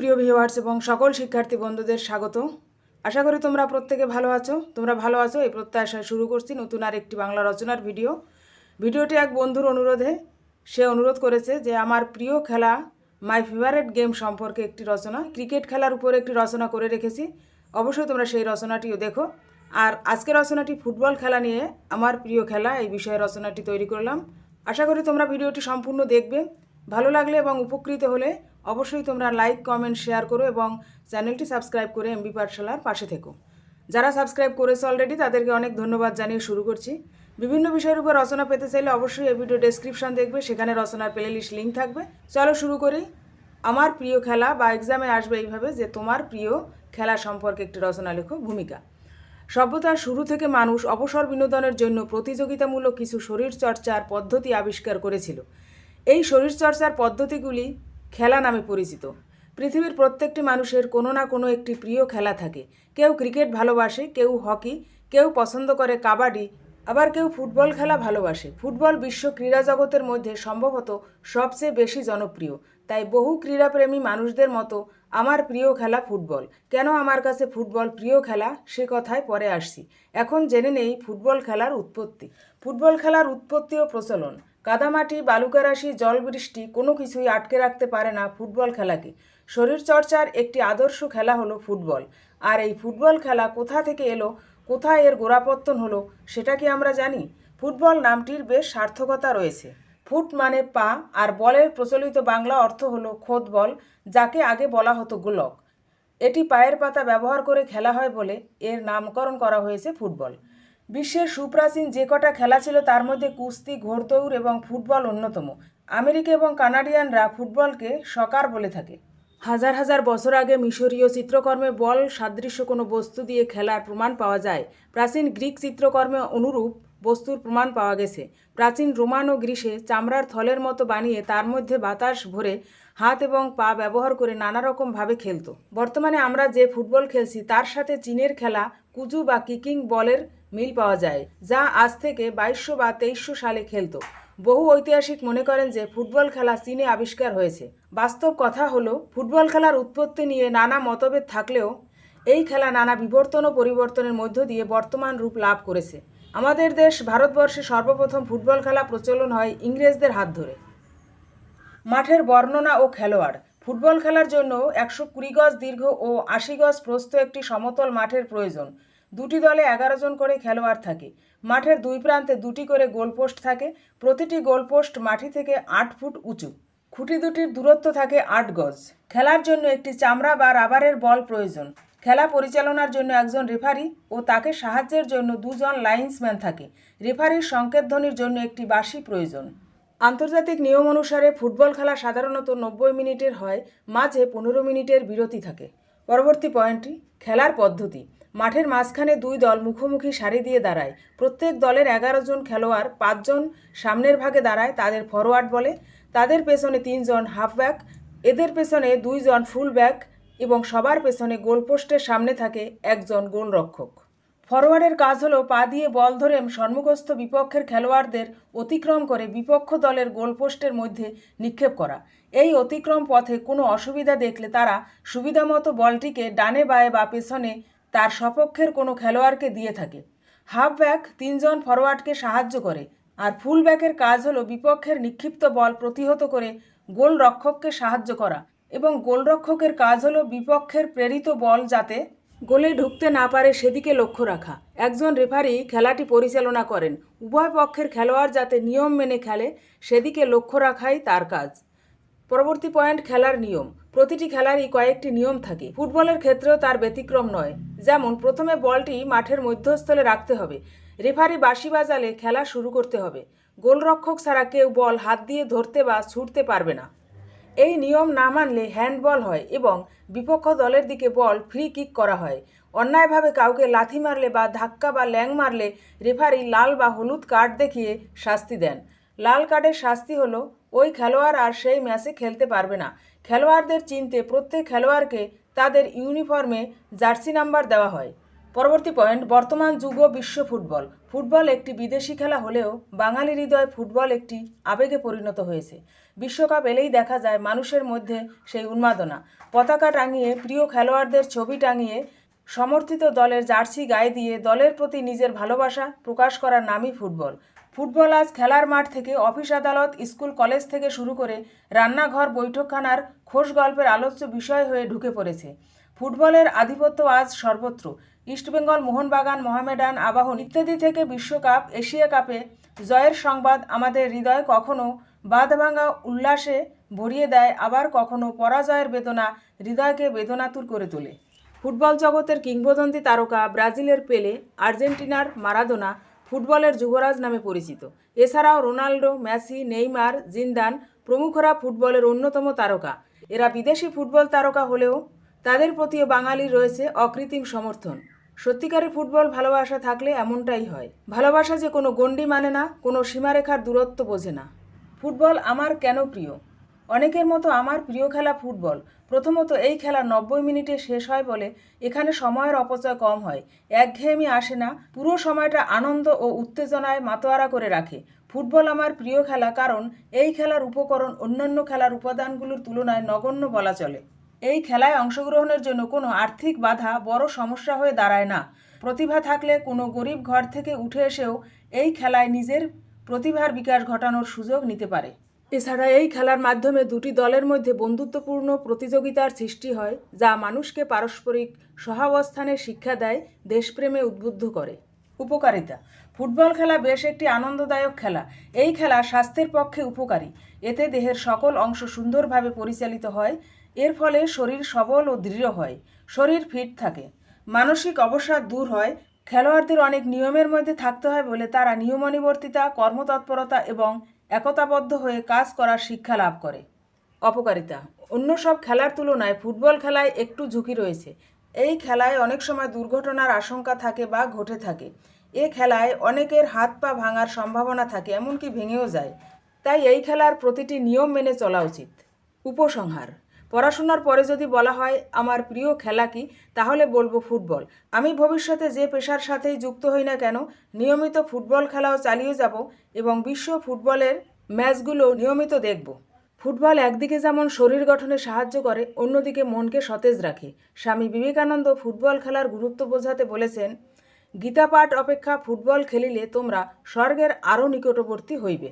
প্রিয় ভিউয়ার্স এবং সকল শিক্ষার্থী বন্ধুদের স্বাগত। আশা করি তোমরা প্রত্যেকে ভালো আছো। তোমরা ভালো আছো এই প্রত্যাশায় শুরু করছি নতুন আর একটি বাংলা রচনার ভিডিও ভিডিওটি এক বন্ধুর অনুরোধে সে অনুরোধ করেছে যে আমার প্রিয় খেলা মাই ফেভারেট গেম সম্পর্কে একটি রচনা, ক্রিকেট খেলার উপরে একটি রচনা করে রেখেছি। অবশ্যই তোমরা সেই রচনাটিও দেখো। আর আজকের রচনাটি ফুটবল খেলা নিয়ে আমার প্রিয় খেলা এই বিষয়ে রচনাটি তৈরি করলাম। আশা করি তোমরা ভিডিওটি সম্পূর্ণ দেখবে। ভালো লাগলে এবং উপকৃত হলে অবশ্যই তোমরা লাইক কমেন্ট শেয়ার করো এবং চ্যানেলটি সাবস্ক্রাইব করে এমবি পাঠশালার পাশে থেকো। যারা সাবস্ক্রাইব করেছে অলরেডি তাদেরকে অনেক ধন্যবাদ জানিয়ে শুরু করছি। বিভিন্ন বিষয়ের উপর রচনা পেতে চাইলে অবশ্যই এই ভিডিও ডেসক্রিপশন দেখবে, সেখানে রচনার প্লেলিস্ট লিঙ্ক থাকবে। চলো শুরু করি। আমার প্রিয় খেলা বা এক্সামে আসবে এইভাবে যে তোমার প্রিয় খেলা সম্পর্কে একটি রচনা লেখো, ভূমিকা। সভ্যতার শুরু থেকে মানুষ অবসর বিনোদনের জন্য প্রতিযোগিতামূলক কিছু শরীরচর্চার পদ্ধতি আবিষ্কার করেছিল। এই শরীরচর্চার পদ্ধতিগুলি খেলা নামে পরিচিত। পৃথিবীর প্রত্যেকটি মানুষের কোনো না কোনো একটি প্রিয় খেলা থাকে। কেউ ক্রিকেট ভালোবাসে, কেউ হকি, কেউ পছন্দ করে কাবাডি, আবার কেউ ফুটবল খেলা ভালোবাসে। ফুটবল বিশ্ব ক্রীড়া জগতের মধ্যে সম্ভবত সবচেয়ে বেশি জনপ্রিয়। তাই বহু ক্রীড়াপ্রেমী মানুষদের মতো আমার প্রিয় খেলা ফুটবল। কেন আমার কাছে ফুটবল প্রিয় খেলা? সে কথায় পরে আসছি। এখন জেনে নেই ফুটবল খেলার উৎপত্তি। ফুটবল খেলার উৎপত্তি ও প্রচলন। কাদামাটি বালুকারাশি জল বৃষ্টি কোনো কিছুই আটকে রাখতে পারে না ফুটবল খেলাকে। শরীরচর্চার একটি আদর্শ খেলা হলো ফুটবল। আর এই ফুটবল খেলা কোথা থেকে এলো, কোথায় এর গোড়াপত্তন হলো, সেটা কি আমরা জানি? ফুটবল নামটির বেশ সার্থকতা রয়েছে। ফুট মানে পা, আর বলের প্রচলিত বাংলা অর্থ হলো খোদ বল, যাকে আগে বলা হতো গোলক। এটি পায়ের পাতা ব্যবহার করে খেলা হয় বলে এর নামকরণ করা হয়েছে ফুটবল। বিশ্বের সুপ্রাচীন যে কটা খেলা ছিল তার মধ্যে কুস্তি, ঘোড়দৌড় এবং ফুটবল অন্যতম। আমেরিকা এবং কানাডিয়ানরা ফুটবলকে সকার বলে থাকে। হাজার হাজার বছর আগে মিশরীয় চিত্রকর্মে বল সাদৃশ্য কোনো বস্তু দিয়ে খেলার প্রমাণ পাওয়া যায়। প্রাচীন গ্রিক চিত্রকর্মে অনুরূপ বস্তুর প্রমাণ পাওয়া গেছে। প্রাচীন রোমান ও গ্রীসে চামড়ার থলের মতো বানিয়ে তার মধ্যে বাতাস ভরে হাত এবং পা ব্যবহার করে নানা রকমভাবে খেলতো। বর্তমানে আমরা যে ফুটবল খেলছি তার সাথে চীনের খেলা, কুজু বা কিকিং বলের মিল পাওয়া যায়, যা আজ থেকে বাইশশো বা তেইশশো সালে খেলতো। বহু ঐতিহাসিক মনে করেন যে ফুটবল খেলা চীনে আবিষ্কার হয়েছে। বাস্তব কথা হলো, ফুটবল খেলার উৎপত্তি নিয়ে নানা মতভেদ থাকলেও, এই খেলা নানা বিবর্তন ও পরিবর্তনের মধ্য দিয়ে বর্তমান রূপ লাভ করেছে। আমাদের দেশ ভারতবর্ষে সর্বপ্রথম ফুটবল খেলা প্রচলন হয় ইংরেজদের হাত ধরে। মাঠের বর্ণনা ও খেলোয়াড়। ফুটবল খেলার জন্য একশো কুড়ি গজ দীর্ঘ ও আশি গজ প্রস্থ একটি সমতল মাঠের প্রয়োজন। দুটি দলে এগারো জন করে খেলোয়াড় থাকে। মাঠের দুই প্রান্তে দুটি করে গোলপোস্ট থাকে। প্রতিটি গোলপোস্ট মাটি থেকে আট ফুট উঁচু। খুঁটি দুটির দূরত্ব থাকে আট গজ। খেলার জন্য একটি চামড়া বা রাবারের বল প্রয়োজন। খেলা পরিচালনার জন্য একজন রেফারি ও তাকে সাহায্যের জন্য দুজন লাইন্সম্যান থাকে। রেফারির সংকেতধ্বনির জন্য একটি বাঁশি প্রয়োজন। আন্তর্জাতিক নিয়ম অনুসারে ফুটবল খেলা সাধারণত নব্বই মিনিটের হয়, মাঝে পনেরো মিনিটের বিরতি থাকে। পরবর্তী পয়েন্টটি, খেলার পদ্ধতি। মাঠের মাঝখানে দুই দল মুখোমুখি সারি দিয়ে দাঁড়ায়। প্রত্যেক দলের এগারো জন খেলোয়াড় পাঁচজন সামনের ভাগে দাঁড়ায় তাদের ফরওয়ার্ড বলে। তাদের পেছনে তিনজন হাফব্যাক এদের পেছনে দুইজন ফুল ব্যাক এবং সবার পেছনে গোলপোস্টের সামনে থাকে একজন গোলরক্ষক। ফরওয়ার্ডের কাজ হলো পা দিয়ে বল ধরে সম্মুখস্থ বিপক্ষের খেলোয়াড়দের অতিক্রম করে বিপক্ষ দলের গোলপোস্টের মধ্যে নিক্ষেপ করা। এই অতিক্রম পথে কোনো অসুবিধা দেখলে তারা সুবিধামতো বলটিকে ডানে বায়ে বা পেছনে তার সপক্ষের কোনো খেলোয়াড়কে দিয়ে থাকে। হাফ ব্যাক তিনজন ফরওয়ার্ডকে সাহায্য করে আর ফুল ব্যাকের কাজ হলো বিপক্ষের নিক্ষিপ্ত বল প্রতিহত করে গোলরক্ষককে সাহায্য করা এবং গোলরক্ষকের কাজ হলো বিপক্ষের প্রেরিত বল যাতে গোলে ঢুকতে না পারে সেদিকে লক্ষ্য রাখা। একজন রেফারি খেলাটি পরিচালনা করেন। উভয় পক্ষের খেলোয়াড় যাতে নিয়ম মেনে খেলে সেদিকে লক্ষ্য রাখাই তার কাজ। পরবর্তী পয়েন্ট খেলার নিয়ম। প্রতিটি খেলারই কয়েকটি নিয়ম থাকে। ফুটবলের ক্ষেত্রেও তার ব্যতিক্রম নয়। যেমন, প্রথমে বলটি মাঠের মধ্যস্থলে রাখতে হবে। রেফারি বাঁশি বাজালে খেলা শুরু করতে হবে। গোলরক্ষক ছাড়া কেউ বল হাত দিয়ে ধরতে বা ছুটতে পারবে না। এই নিয়ম না মানলে হ্যান্ডবল হয় এবং বিপক্ষ দলের দিকে বল ফ্রি কিক করা হয়। অন্যায়ভাবে কাউকে লাথি মারলে বা ধাক্কা বা ল্যাং মারলে রেফারি লাল বা হলুদ কার্ড দেখিয়ে শাস্তি দেন। লাল কার্ডের শাস্তি হলো ওই খেলোয়াড় আর সেই ম্যাচে খেলতে পারবে না। খেলোয়াড়দের চিনতে প্রত্যেক খেলোয়াড়কে তাদের ইউনিফর্মে জার্সি নাম্বার দেওয়া হয়। পরবর্তী পয়েন্ট, বর্তমান যুগ বিশ্ব ফুটবল। ফুটবল একটি বিদেশি খেলা হলেও বাঙালি হৃদয়ে ফুটবল একটি আবেগে পরিণত হয়েছে। বিশ্বকাপ এলেই দেখা যায় মানুষের মধ্যে সেই উন্মাদনা। পতাকা টাঙিয়ে, প্রিয় খেলোয়াড়দের ছবি টাঙিয়ে, সমর্থিত দলের জার্সি গায়ে দিয়ে দলের প্রতি নিজের ভালোবাসা প্রকাশ করার নামই ফুটবল। ফুটবল আজ খেলার মাঠ থেকে অফিস আদালত, স্কুল, কলেজ থেকে শুরু করে রান্নাঘর, বৈঠকখানার খোশ গল্পের আলোচ্য বিষয় হয়ে ঢুকে পড়েছে। ফুটবলের আধিপত্য আজ সর্বত্র। ইস্টবেঙ্গল মোহনবাগান, মোহামেডান, আবাহন ইত্যাদি থেকে বিশ্বকাপ, এশিয়া কাপে জয়ের সংবাদ আমাদের হৃদয় কখনো বাঁধভাঙা উল্লাসে ভরিয়ে দেয়, আবার কখনো পরাজয়ের বেদনা হৃদয়কে বেদনাতুর করে তোলে। ফুটবল জগতের কিংবদন্তি তারকা ব্রাজিলের পেলে, আর্জেন্টিনার মারাদোনা ফুটবলের যুবরাজ নামে পরিচিত। এছাড়াও রোনাল্ডো, মেসি, নেইমার, জিন্দান প্রমুখরা ফুটবলের অন্যতম তারকা। এরা বিদেশি ফুটবল তারকা হলেও তাদের প্রতিও বাঙালির রয়েছে অকৃত্রিম সমর্থন। সত্যিকারের ফুটবল ভালোবাসা থাকলে এমনটাই হয়। ভালোবাসা যে কোনো গণ্ডি মানে না, কোনো সীমারেখার দূরত্ব বোঝে না। ফুটবল আমার কেন প্রিয়? অনেকের মতো আমার প্রিয় খেলা ফুটবল। প্রথমত, এই খেলা নব্বই মিনিটে শেষ হয় বলে এখানে সময়ের অপচয় কম হয়। একঘেয়েমি আসে না, পুরো সময়টা আনন্দ ও উত্তেজনায় মাতোয়ারা করে রাখে। ফুটবল আমার প্রিয় খেলা কারণ এই খেলার উপকরণ অন্যান্য খেলার উপাদানগুলোর তুলনায় নগণ্য বলা চলে। এই খেলায় অংশগ্রহণের জন্য কোনো আর্থিক বাধা বড় সমস্যা হয়ে দাঁড়ায় না। প্রতিভা থাকলে কোনো গরিব ঘর থেকে উঠে এসেও এই খেলায় নিজের প্রতিভার বিকাশ ঘটানোর সুযোগ নিতে পারে। এছাড়া এই খেলার মাধ্যমে দুটি দলের মধ্যে বন্ধুত্বপূর্ণ প্রতিযোগিতার সৃষ্টি হয়, যা মানুষকে পারস্পরিক সহাবস্থানের শিক্ষা দেয়, দেশপ্রেমে উদ্বুদ্ধ করে। উপকারিতা। ফুটবল খেলা বেশ একটি আনন্দদায়ক খেলা। এই খেলা স্বাস্থ্যের পক্ষে উপকারী। এতে দেহের সকল অংশ সুন্দরভাবে পরিচালিত হয়। এর ফলে শরীর সবল ও দৃঢ় হয়। শরীর ফিট থাকে। মানসিক অবসাদ দূর হয়। খেলোয়াড়দের অনেক নিয়মের মধ্যে থাকতে হয় বলে তারা নিয়মানুবর্তিতা, কর্মতৎপরতা এবং একতাবদ্ধ হয়ে কাজ করার শিক্ষা লাভ করে। অপকারিতা। অন্য সব খেলার তুলনায় ফুটবল খেলায় একটু ঝুঁকি রয়েছে। এই খেলায় অনেক সময় দুর্ঘটনার আশঙ্কা থাকে বা ঘটে থাকে। এ খেলায় অনেকের হাত পা ভাঙার সম্ভাবনা থাকে, এমনকি ভেঙেও যায়। তাই এই খেলার প্রতিটি নিয়ম মেনে চলা উচিত। উপসংহার। পড়াশোনার পরে যদি বলা হয় আমার প্রিয় খেলা কি, তাহলে বলব ফুটবল। আমি ভবিষ্যতে যে পেশার সাথেই যুক্ত হই না কেন, নিয়মিত ফুটবল খেলাও চালিয়ে যাব এবং বিশ্ব ফুটবলের ম্যাচগুলো নিয়মিত দেখব। ফুটবল একদিকে যেমন শরীর গঠনে সাহায্য করে, অন্যদিকে মনকে সতেজ রাখে। স্বামী বিবেকানন্দ ফুটবল খেলার গুরুত্ব বোঝাতে বলেছেন গীতাপাঠ অপেক্ষা ফুটবল খেলিলে তোমরা স্বর্গের আরও নিকটবর্তী হইবে।